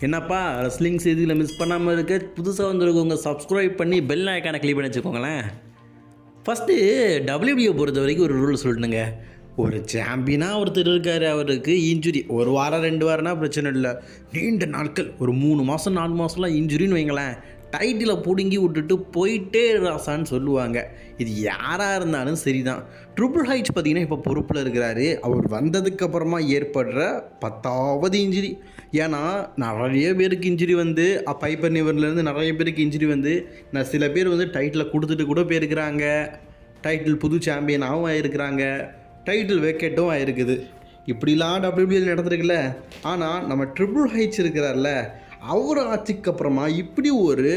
என்னப்பா ரெஸ்லிங் செய்திகளை மிஸ் பண்ணாமல் இருக்க? புதுசாக வந்துருக்கவங்க சப்ஸ்கிரைப் பண்ணி பெல் ஐக்கானை கிளிக் பண்ணி வச்சுக்கோங்களேன். ஃபஸ்ட்டு டபிள்யூபியை பொறுத்த வரைக்கும் ஒரு ரூல் சொல்லணுங்க. ஒரு சாம்பியனாக ஒருத்தர் இருக்கார் அவருக்கு இன்ஜுரி ஒரு வாரம் ரெண்டு வாரம்னா பிரச்சனை இல்லை. நீண்ட நாட்கள் ஒரு மூணு மாதம் நாலு மாதம்லாம் இன்ஜுரின்னு வைங்களேன். டைட்டிலை பிடுங்கி விட்டுட்டு போயிட்டே ராசான்னு சொல்லுவாங்க. இது யாராக இருந்தாலும் சரிதான். ட்ரிபிள் ஹைட்ஸ் பார்த்தீங்கன்னா இப்போ பொறுப்பில் இருக்கிறாரு. அவர் வந்ததுக்கப்புறமா ஏற்படுற பத்தாவது இன்ஜுரி ஏன்னா நிறைய பேருக்கு இன்ஜுரி வந்து பைப்பர் நிவர்லேருந்து நிறைய பேருக்கு இன்ஜுரி வந்து நான் சில பேர் வந்து டைட்டிலை கொடுத்துட்டு கூட போயிருக்கிறாங்க. டைட்டில் புது சாம்பியனாகவும் ஆயிருக்கிறாங்க. டைட்டில் வேக்கெட்டும் ஆயிருக்குது. இப்படிலாம் டபிள்யூபிஎல் நடந்திருக்குல்ல. ஆனால் நம்ம ட்ரிபிள் ஹைட்ஸ் இருக்கிறார்ல அவர் ஆட்சிக்கு அப்புறமா இப்படி ஒரு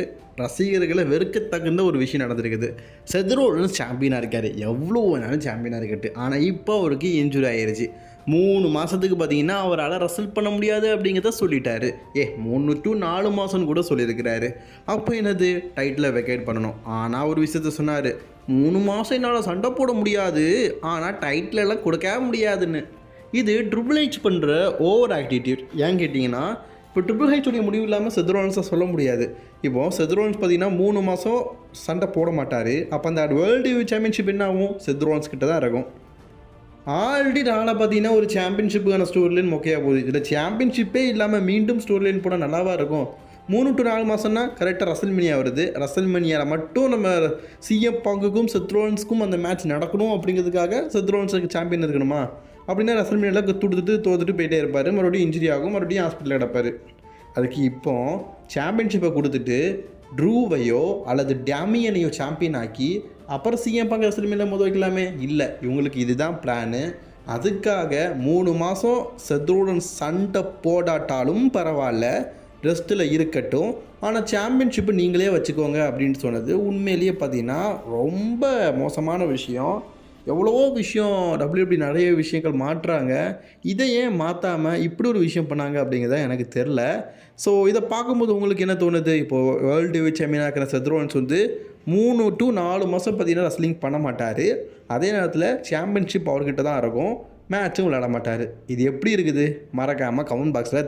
ரசிகர்களை வெறுக்கத்தகுந்த ஒரு விஷயம் நடந்திருக்குது. செதுரோடு சாம்பியனாக இருக்கார். எவ்வளோ வேணாலும் சாம்பியனாக இருக்கட்டு ஆனால் இப்போ அவருக்கு இன்ஜுரி ஆயிருச்சு. மூணு மாதத்துக்கு பார்த்தீங்கன்னா அவரால் ரசல் பண்ண முடியாது அப்படிங்கிறத சொல்லிட்டாரு. ஏ மூணு டு நாலு மாதம்னு கூட சொல்லியிருக்கிறாரு. அப்போ என்னது? டைட்டில் வெக்கேட் பண்ணணும். ஆனால் ஒரு விஷயத்த சொன்னார். மூணு மாதம் என்னால் சண்டை போட முடியாது. ஆனால் டைட்டில் கொடுக்க முடியாதுன்னு. இது ட்ரிபிள் ஹெச் பண்ணுற ஓவர் ஆக்டிடியூட் ஏன் கேட்டிங்கன்னா இப்போ ட்ரிபிள் ஹெச்சுடைய முடிவு இல்லாமல் செத்ரோன்ஸை சொல்ல முடியாது. இப்போ செத்ரோன்ஸ் பார்த்தீங்கன்னா மூணு மாதம் சண்டை போட மாட்டார். அப்போ அந்த வேர்ல்டு சாம்பியன்ஷிப் என்ன ஆகும்? செத்ரோன்ஸ் கிட்ட தான் இருக்கும். ஆல்ரெடி நாளை பார்த்தீங்கன்னா ஒரு சாம்பியன்ஷிப்புக்கான ஸ்டோரி லைன் மொக்கையாக போகுது. இதில் சாம்பியன்ஷிப்பே இல்லாமல் மீண்டும் ஸ்டோரி லைன் போனால் நல்லாவா இருக்கும்? மூணு டு நாலு மாதம்னா கரெக்டாக ரசல் மணியா வருது. ரசல் மணியால் மட்டும் நம்ம சிஎம் பாங்குக்கும் செத்ரோன்ஸுக்கும் அந்த மேட்ச் நடக்கணும் அப்படிங்கிறதுக்காக செத்ரோன்ஸுக்கு சாம்பியன் இருக்கணுமா? அப்படின்னா ரசல் மணியில் துடுத்துட்டு தோத்துட்டு போயிட்டே இருப்பார். மறுபடியும் இன்ஜுரி ஆகும். மறுபடியும் ஹாஸ்பிட்டலில் கிடப்பார். அதுக்கு இப்போ சாம்பியன்ஷிப்பை கொடுத்துட்டு ட்ரூவையோ அல்லது டேமியனையோ சாம்பியன் ஆக்கி அப்புறம் சிஎம் பங்க ரசல்மீனில் முத வைக்கலாமே? இல்லை. இவங்களுக்கு இதுதான் பிளானு அதுக்காக மூணு மாதம் செத்ருடன் சண்டை போடாட்டாலும் பரவாயில்ல. ரெஸ்ட்டில் இருக்கட்டும். ஆனால் சாம்பியன்ஷிப்பு நீங்களே வச்சுக்கோங்க அப்படின்னு சொன்னது உண்மையிலேயே பார்த்தீங்கன்னா ரொம்ப மோசமான விஷயம். எவ்வளவோ விஷயம் டபிள்யூபி நிறைய விஷயங்கள் மாற்றுறாங்க இதை ஏன் மாற்றாமல் இப்படி ஒரு விஷயம் பண்ணாங்க அப்படிங்கிறத எனக்கு தெரில. ஸோ இதை பார்க்கும்போது உங்களுக்கு என்ன தோணுது? இப்போது வேர்ல்டு சாம்பியனாக இருக்கிற செத்ரோன்ஸ் வந்து மூணு டு நாலு மாதம் பார்த்தீங்கன்னா ரஸ்லிங் பண்ண மாட்டார். அதே நேரத்தில் சாம்பியன்ஷிப் அவர்கிட்ட தான் இருக்கும். மேட்சும் விளையாட மாட்டார். இது எப்படி இருக்குது? மறக்காமல் கமெண்ட் பாக்ஸில்